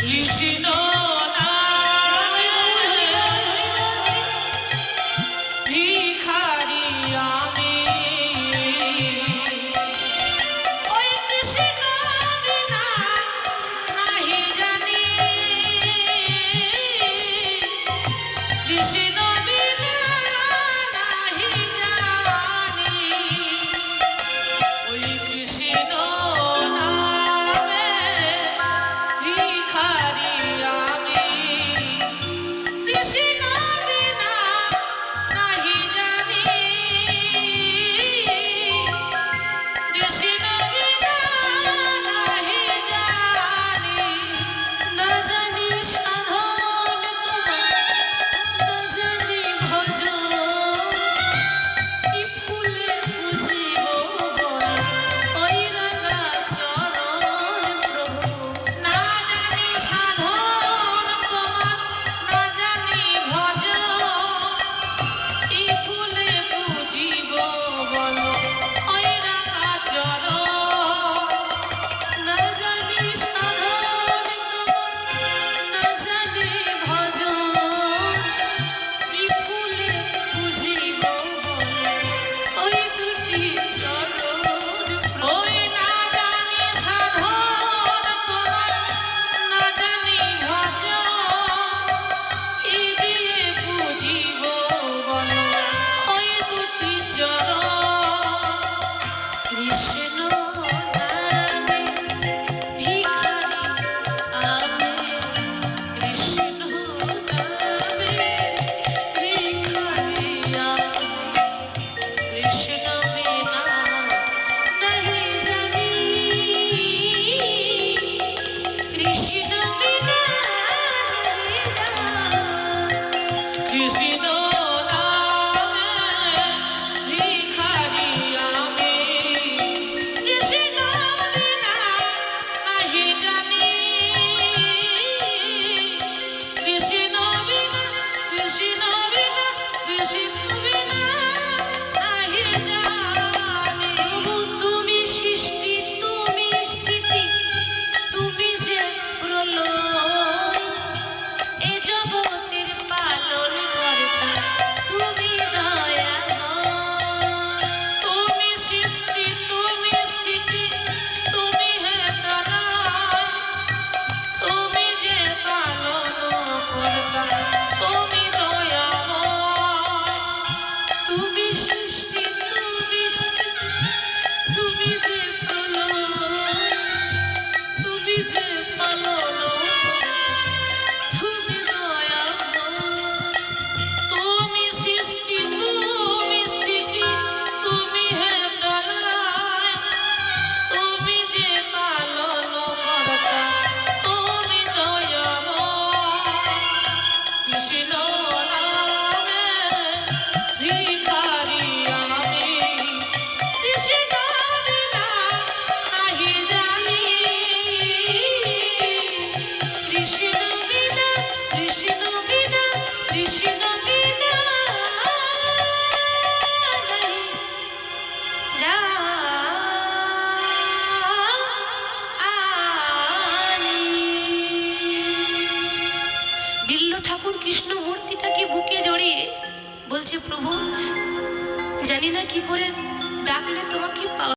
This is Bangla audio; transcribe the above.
কৃষ্ণ বিল্ল ঠাকুর কৃষ্ণ মূর্তিটাকে বুকে জড়িয়ে বলছে, প্রভু, জানি না কি করে ডাকলে তোমাকে পাওয়া